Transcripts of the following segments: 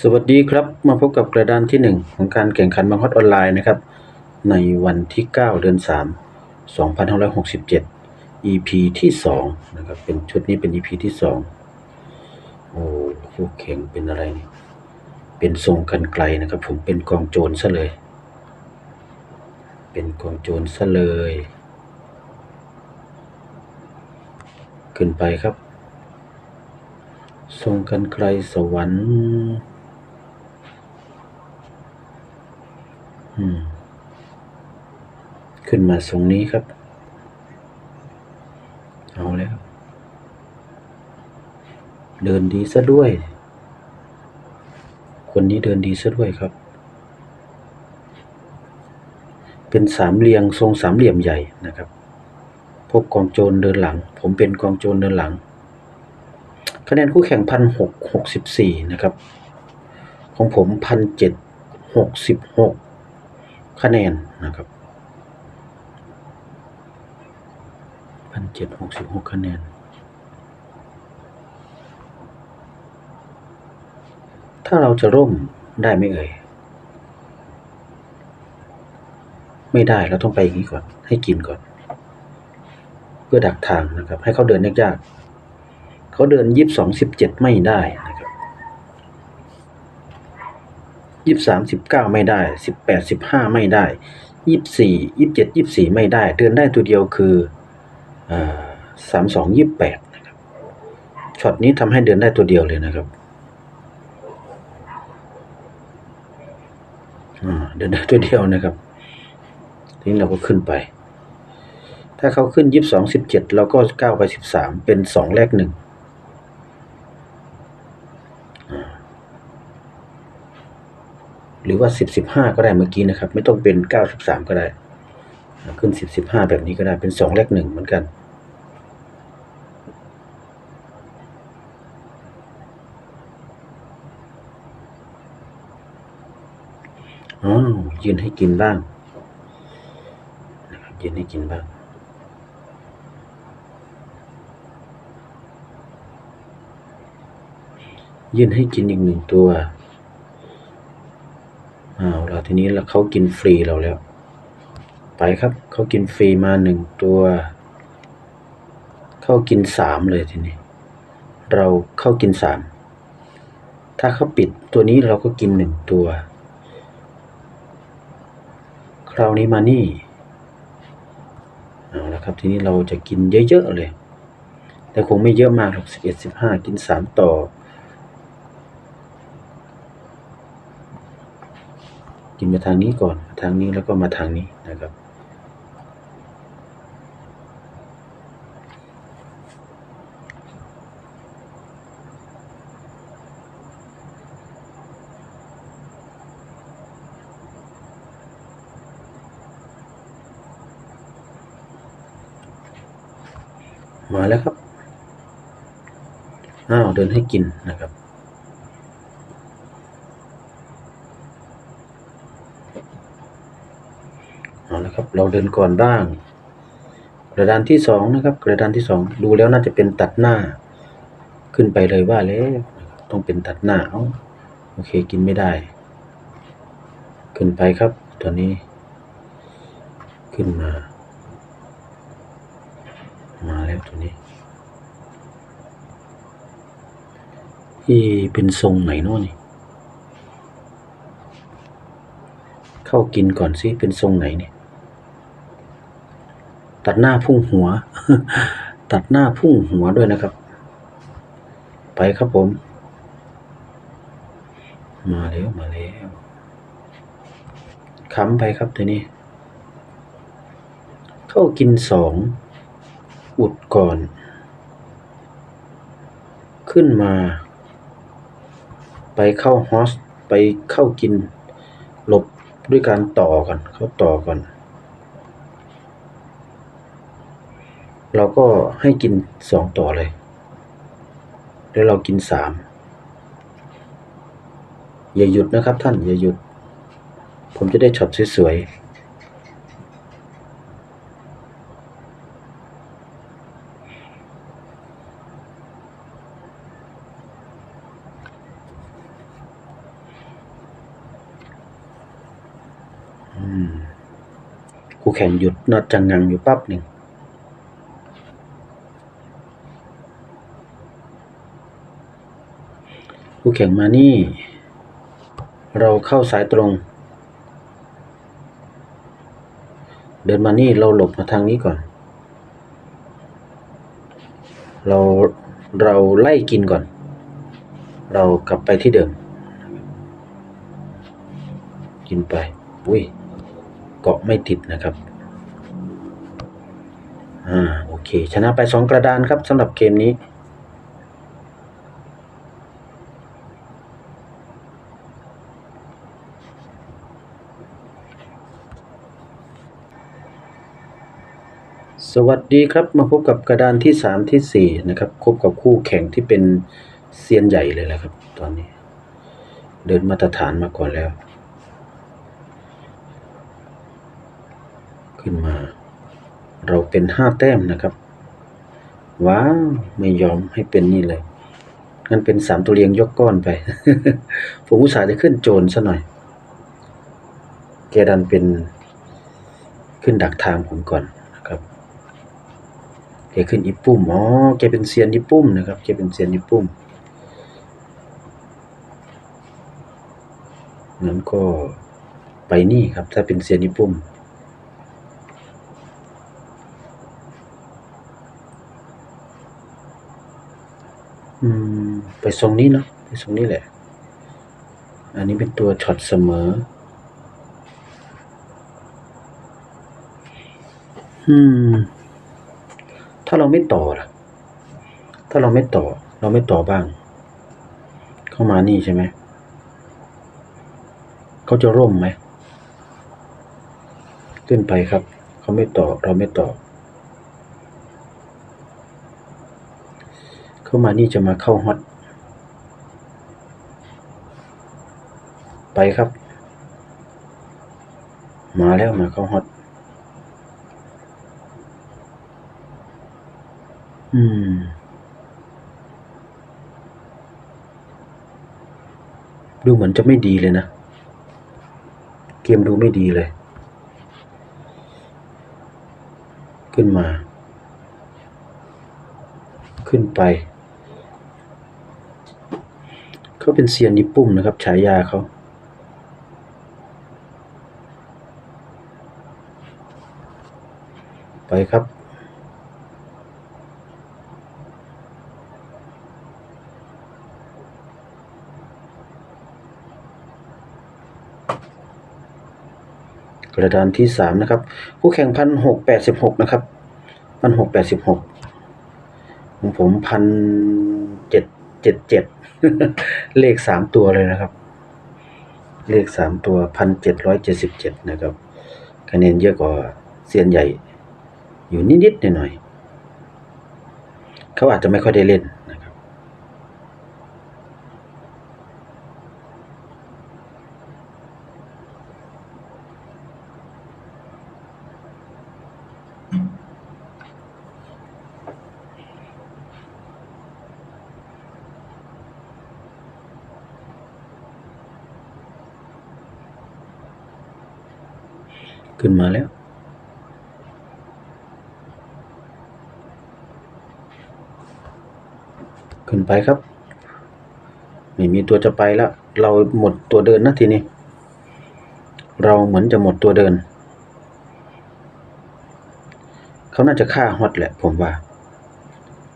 สวัสดีครับ มาพบกับกระดานที่ 1 ของการแข่งขันบังคับออนไลน์นะครับ ในวันที่ 9 เดือน 3 2567 EP ที่ 2 นะครับ เป็นชุดนี้เป็น EP ที่ 2 โอ้คู่แข่งเป็นอะไรนี่ เป็นทรงกันไกลนะครับ ผมเป็นกองโจรซะเลย เป็นกองโจรซะเลย ขึ้นไปครับทรงกันไกลสวรรค์ อืม ขึ้น มาทรงนี้ครับ เอาแล้ว เดินดีซะด้วย คนนี้เดินดีซะด้วยครับ เป็นสามเหลี่ยงทรงสามเหลี่ยมใหญ่นะครับ พบกองโจรเดินหลัง ผมเป็นกองโจรเดินหลัง คะแนนคู่แข่งพันหกหกสิบสี่นะครับ ของผมพันเจ็ดหกสิบหกคะแนนนะครับ พันเจ็ดหกสิบหกคะแนน ถ้าเราจะร่มได้ไหมเอ่ย ไม่ได้เราต้องไปอย่างนี้ก่อน ให้กินก่อน เพื่อดักทางนะครับ ให้เขาเดินยากๆเขาเดินยี่สิบสองสิบเจ็ดไม่ได้นะครับยี่สามสิบเก้าไม่ได้สิบแปดสิบห้าไม่ได้ยี่สี่ยี่เจ็ดยี่สี่ไม่ได้ เดินได้ตัวเดียวคือ สามสองยี่แปดนะครับช็อตนี้ทำให้เดินได้ตัวเดียวเลยนะครับเดินได้ตัวเดียวนะครับทีนี้เราก็ขึ้นไป ถ้าเขาขึ้นยี่สองสิบเจ็ดเราก็ก้าวไปสิบสามเป็นสองแรกหนึ่งหรือว่าสิบสิบห้าก็ได้เมื่อกี้นะครับ ไม่ต้องเป็นเก้าสิบสามก็ได้ ขึ้นสิบสิบห้าแบบนี้ก็ได้เป็นสองเลขหนึ่งเหมือนกัน อ๋อยืนให้กินบ้างนะครับยืนให้กินบ้าง ยื่นให้กินอีกหนึ่งตัวอ้าวแล้วทีนี้แล้วเขากินฟรีเราแล้ว ไปครับเขากินฟรีมาหนึ่งตัว เข้ากินสามเลยทีนี้ เราเข้ากินสามถ้าเขาปิดตัวนี้เราก็กินหนึ่งตัว คราวนี้มานี่เอาละครับทีนี้เราจะกินเยอะๆเลย แต่คงไม่เยอะมากหรอกสิบเอ็ดสิบห้ากินสามต่อ กินมาทางนี้ก่อนทางนี้แล้วก็มาทางนี้นะครับ มาแล้วครับ อ้าว เดินให้กินนะครับ เอาละครับ เราเดินก่อนบ้าง กระดานที่สองนะครับ กระดานที่สองดูแล้วน่าจะเป็นตัดหน้า ขึ้นไปเลยว่าแล้วต้องเป็นตัดหน้าเอาโอเค กินไม่ได้ ขึ้นไปครับตัวนี้ ขึ้นมา มาแล้วตัวนี้ ที่เป็นทรงไหนเนาะนี่ เข้ากินก่อนสิเป็นทรงไหนเนี่ย ตัดหน้าพุ่งหัว ตัดหน้าพุ่งหัวด้วยนะครับ ไปครับผม มาแล้วมาแล้วค้ำไปครับทีนี้ เข้ากินสอง อุดก่อน ขึ้นมา ไปเข้าฮอสไปเข้ากิน หลบด้วยการต่อก่อนเขาต่อก่อน เราก็ให้กินสองต่อเลย แล้วเรากินสามอย่าหยุดนะครับท่านอย่าหยุด ผมจะได้ช็อตสวยๆ คู่แข่งหยุดนอตจังงังอยู่ปั๊บหนึ่งคู่แข่งมานี่ เราเข้าสายตรง เดินมานี่เราหลบมาทางนี้ก่อน เราเราไล่กินก่อน เรากลับไปที่เดิม กินไป อุ้ย เกาะไม่ติดนะครับอ่าโอเค ชนะไปสองกระดานครับสำหรับเกมนี้สวัสดีครับมาพบกับกระดานที่สามที่สี่นะครับพบกับคู่แข่งที่เป็นเซียนใหญ่เลยแหละครับ ตอนนี้ เดินมาตรฐานมาก่อนแล้ว ขึ้นมา เราเป็นห้าแต้มนะครับว้าวไม่ยอมให้เป็นนี่เลยงั้นเป็นสามตัวเรียงยกก้อนไป ผมอุตส่าห์จะขึ้นโจรซะหน่อย แกดันเป็นขึ้นดักทางผมก่อนนะครับแกขึ้นอีปุ้มอ๋อแกเป็นเซียนอีปุ้มนะครับแกเป็นเซียนอีปุ้มงั้นก็ไปนี่ครับ ถ้าเป็นเซียนอีปุ้ม อืม ไปทรงนี้เนาะไปทรงนี้แหละ อันนี้เป็นตัวช็อตเสมอ อืม ถ้าเราไม่ต่อล่ะ ถ้าเราไม่ต่อ เราไม่ต่อบ้าง เข้ามานี่ใช่ไหม เขาจะร่มไหม ขึ้นไปครับ เขาไม่ต่อ เราไม่ต่อเข้ามานี่จะมาเข้าฮอต ไปครับ มาแล้วมาเข้าฮอตอืม ดูเหมือนจะไม่ดีเลยนะ เกมดูไม่ดีเลย ขึ้นมา ขึ้นไป เขาเป็นเซียนญี่ปุ่มนะครับ ฉายาเขา ไปครับ กระดานที่สามนะครับ คู่แข่งพันหกแปดสิบหกนะครับพันหกแปดสิบหกของผมพันเจ็ดเจ็ดเจ็ดเลขสามตัวเลยนะครับ เลขสามตัวพันเจ็ดร้อยเจ็ดสิบเจ็ดนะครับคะแนนเยอะกว่าเซียนใหญ่ อยู่นิดๆหน่อยๆเขาอาจจะไม่ค่อยได้เล่นนะครับขึ้นมาแล้ว ขึ้นไปครับ ไม่มีตัวจะไปแล้ว เราหมดตัวเดินนะทีนี้ เราเหมือนจะหมดตัวเดิน เขาน่าจะฆ่าฮอตแหละผมว่า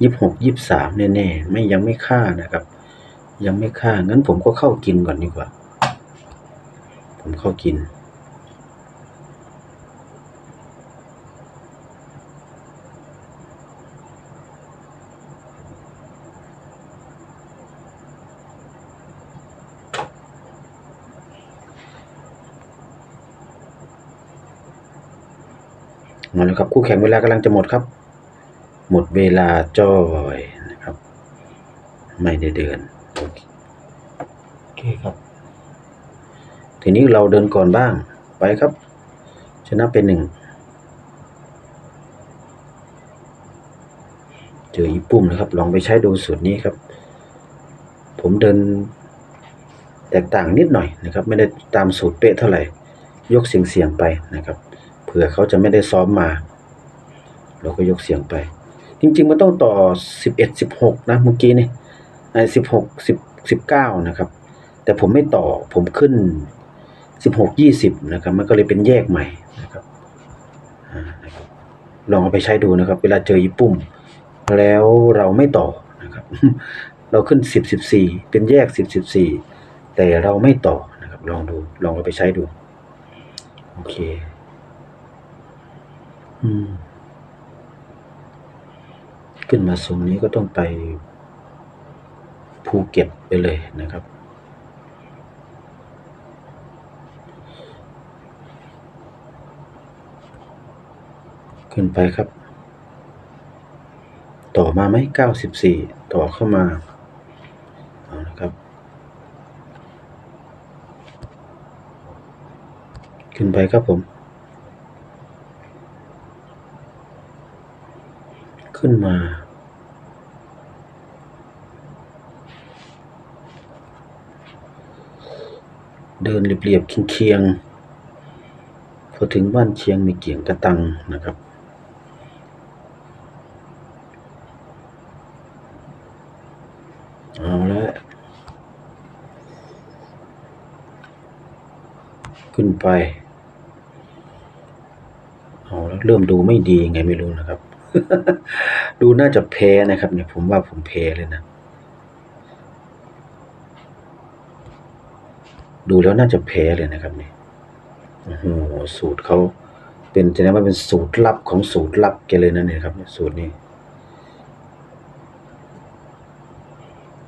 ยี่หกยี่สามแน่ๆไม่ยังไม่ฆ่านะครับ ยังไม่ฆ่างั้นผมก็เข้ากินก่อนดีกว่า ผมเข้ากิน มาเลยครับคู่แข่งเวลากำลังจะหมดครับ หมดเวลาจ้อยนะครับ ไม่ได้เดินโอเคโอเคครับ ทีนี้เราเดินก่อนบ้างไปครับ ชนะเป็นหนึ่งเจออีปุ่มนะครับ ลองไปใช้ดูสูตรนี้ครับ ผมเดินแตกต่างนิดหน่อยนะครับ ไม่ได้ตามสูตรเป๊ะเท่าไหร่ ยกเสียงเสียงๆไปนะครับผ เผื่อเขาจะไม่ได้ซ้อมมา เราก็ยกเสียงไป จริง ๆ มันต้องต่อสิบเอ็ดสิบหกนะเมื่อกี้นี่ไอ้สิบหกสิบสิบเก้านะครับ แต่ผมไม่ต่อผมขึ้นสิบหกยี่สิบนะครับ มันก็เลยเป็นแยกใหม่นะครับลองเอาไปใช้ดูนะครับ เวลาเจออีปุ่ม แล้วเราไม่ต่อนะครับ เราขึ้นสิบสิบสี่เป็นแยกสิบสิบสี่แต่เราไม่ต่อนะครับ ลองดูลองเอาไปใช้ดู โอเค ขึ้นมาทรงนี้ก็ต้องไปภูเก็ตไปเลยนะครับ ขึ้นไปครับ ต่อมาไหมเก้าสิบสี่ต่อเข้ามาเอานะครับ ขึ้นไปครับผม ขึ้นมา เดินเรียบๆเคียงๆพอถึงบ้านเชียงมีเกียงกระตังนะครับเอาละขึ้นไปเอาแล้วเริ่มดูไม่ดียังไงไม่รู้นะครับ ดูน่าจะแพ้นะครับเนี่ยผมว่าผมแพ้เลยนะ ดูแล้วน่าจะแพ้เลยนะครับเนี่ยโอ้โหสูตรเขาเป็นจะได้ว่าเป็นสูตรลับของสูตรลับแกเลยนะเนี่ยครับเนี่ยสูตรนี้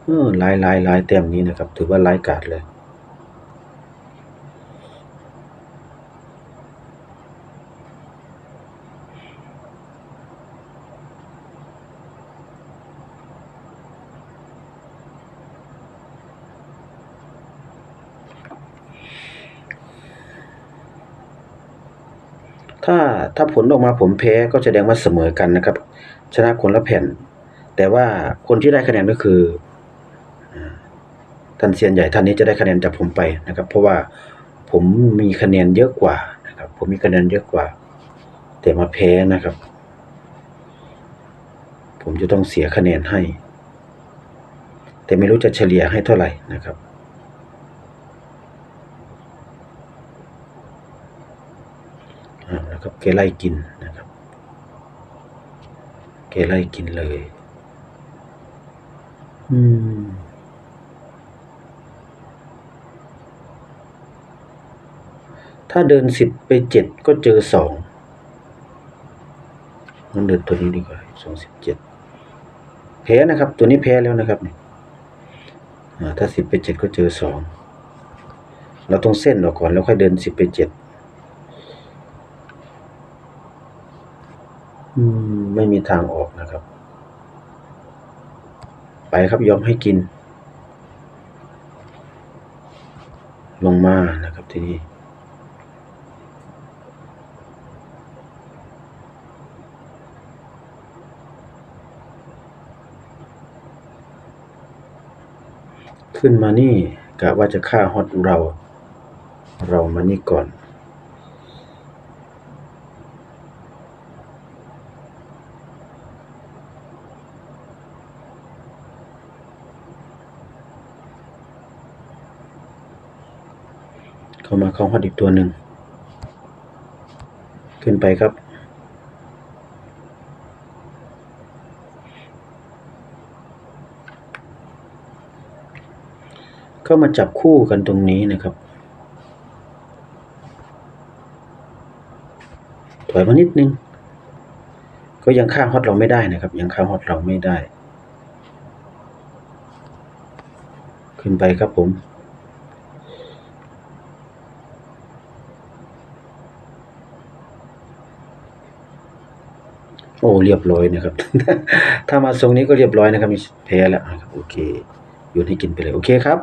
เออลายลายลายแต้มนี้นะครับ ถือว่าลายกาดเลย ถ้าถ้าผลออกมาผมแพ้ก็แสดงว่าเสมอกันนะครับ ชนะคนละแผ่น แต่ว่าคนที่ได้คะแนนก็คือท่านเซียนใหญ่ท่านนี้จะได้คะแนนจากผมไปนะครับ เพราะว่าผมมีคะแนนเยอะกว่านะครับ ผมมีคะแนนเยอะกว่า แต่มาแพ้นะครับ ผมจะต้องเสียคะแนนให้ แต่ไม่รู้จะเฉลี่ยให้เท่าไหร่นะครับ อ่า นะครับแกไล่กินนะครับแกไล่กินเลย อืมถ้าเดินสิบไปเจ็ดก็เจอสองงั้นเดินตัวนี้ดีกว่าสองสิบเจ็ดแพ้นะครับ ตัวนี้แพ้แล้วนะครับเนี่ยอ่าถ้าสิบไปเจ็ดก็เจอสองเราต้องเส้นออกก่อนแล้วค่อยเดินสิบไปเจ็ด อืม ไม่มีทางออกนะครับ ไปครับยอมให้กิน ลงมานะครับทีนี้ขึ้นมานี่กะว่าจะฆ่าฮอตเรา เรามานี่ก่อน เข้ามาเข้าฮอตอีกตัวหนึ่ง ขึ้นไปครับ เข้ามาจับคู่กันตรงนี้นะครับ ถอยมานิดนึง ก็ยังข้ามฮอตเราไม่ได้นะครับ ยังข้ามฮอตเราไม่ได้ ขึ้นไปครับผม เรียบร้อยนะครับ ถ้ามาทรงนี้ก็เรียบร้อยนะครับมีแพ้แล้วนะครับโอเคโยนให้กินไปเลยโอเคครับ